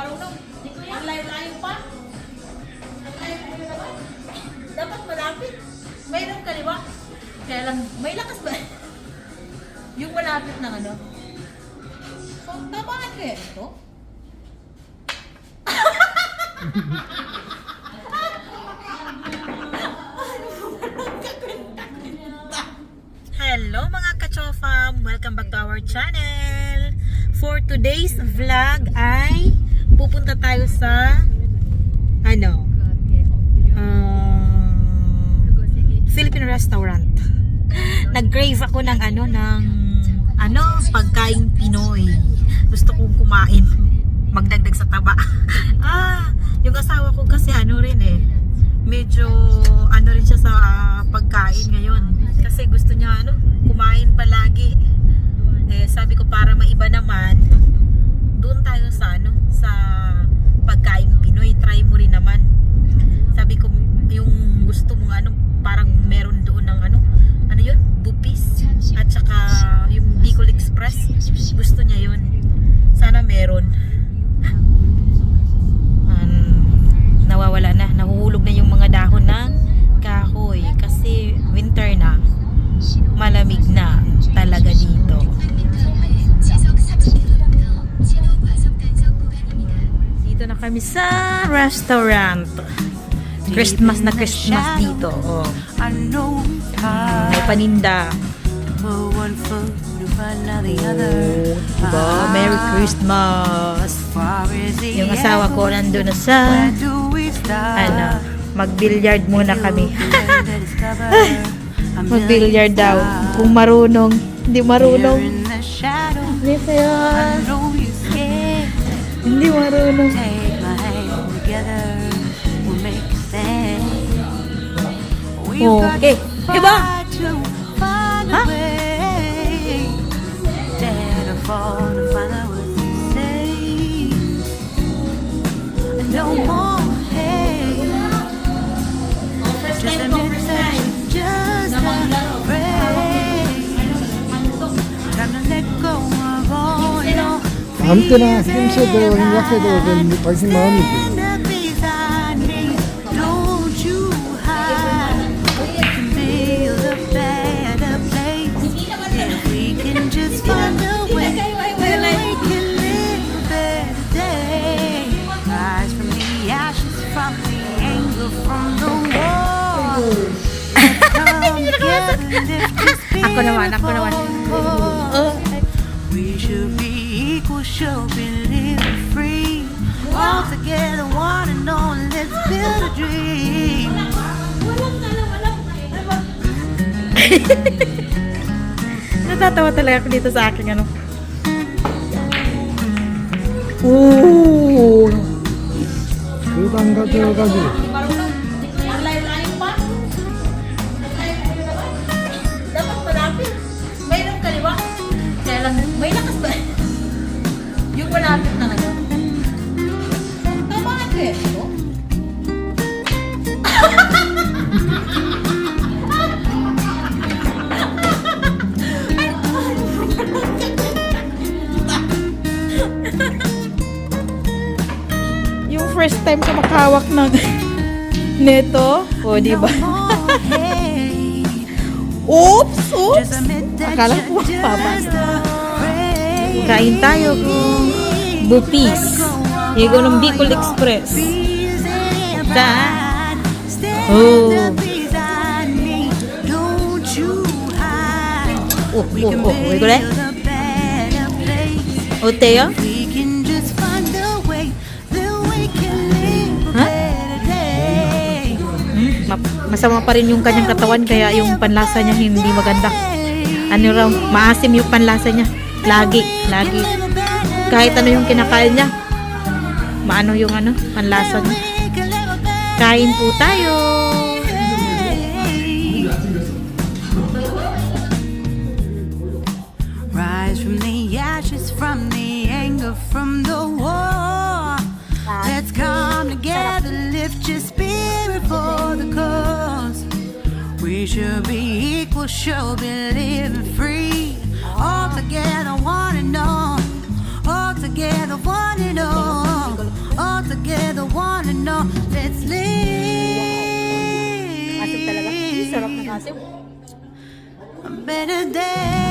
marunong. Ang layo-layo pa. Ang layo-layo. Dapat malapit. Mayroong kaliwa. Kaya lang, may lakas ba? Yung malapit ng ano. So, tamaan kaya ito? Hello mga kachofam! Welcome back to our channel! For today's vlog ay pupunta tayo sa ano? Um, Philippine restaurant. Nag-crave ako ng ano ng ano pagkain Pinoy. Gusto kong kumain. Magdagdag sa taba. ah, yung asawa ko kasi ano rin eh. Medyo ano rin siya sa ah, pagkain ngayon. Kasi gusto niya ano, kumain palagi. Eh, sabi ko para maiba naman, doon tayo sa ano, kami sa restaurant. Christmas na Christmas dito. Oh. Know May paninda. other. Diba? Merry Christmas! Yung asawa ko nandun na sa ano, mag-billiard muna kami. Mag-billiard daw. Kung marunong. Hindi marunong. Hindi sa'yo. Hindi marunong. 아무 때나 힘써도 힘약해도 그냥 당신 마음이지 ko naman, ako naman. Oh. We should be equal, should be living free. All together, one and all, let's build a dream. Natatawa talaga ako dito sa aking ano. Ooh. 中間が中間 time ko makahawak ng neto. O, di ba? Oops! Oops! Akala ko afraid. Kain tayo kung bupis. Higo ng Bicol Express. Da. Oh. Oh, oh, oh. Ko rin. O, Teo? Masama pa rin yung kanyang katawan kaya yung panlasa niya hindi maganda. Ano raw, maasim yung panlasa niya. Lagi, lagi. Kahit ano yung kinakain niya. Maano yung ano, panlasa niya. Kain po tayo. Rise from the ashes, from the anger, from the We should be equal, should be living free. All together, one and all. All together, one and all. All together, one and all. Let's live Sarap ng asim. a better day.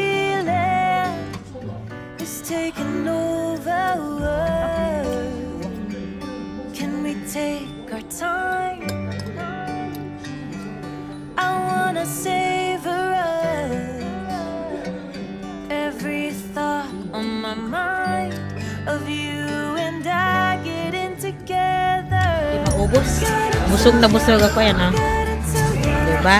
savor us. Every thought on my mind of you and I getting together. Di maubos. Busog na busog ako yan, ha? Diba?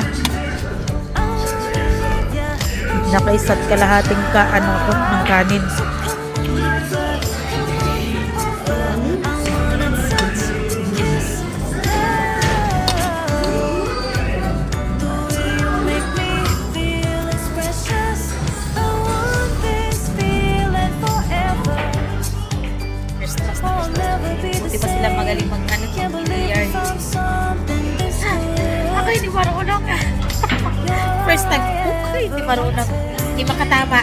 Nakaisat kalahating ka, ano ako, ng kanin. Hindi marunong. Hindi makatama.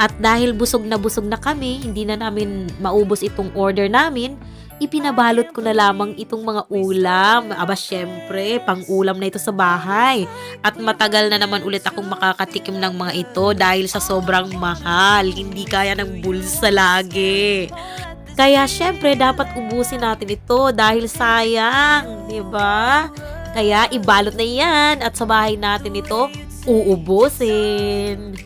At dahil busog na busog na kami, hindi na namin maubos itong order namin, ipinabalot ko na lamang itong mga ulam. Aba, syempre, pang ulam na ito sa bahay. At matagal na naman ulit akong makakatikim ng mga ito dahil sa sobrang mahal. Hindi kaya ng bulsa lagi. Kaya syempre, dapat ubusin natin ito dahil sayang, di ba? Kaya ibalot na yan at sa bahay natin ito uubusin.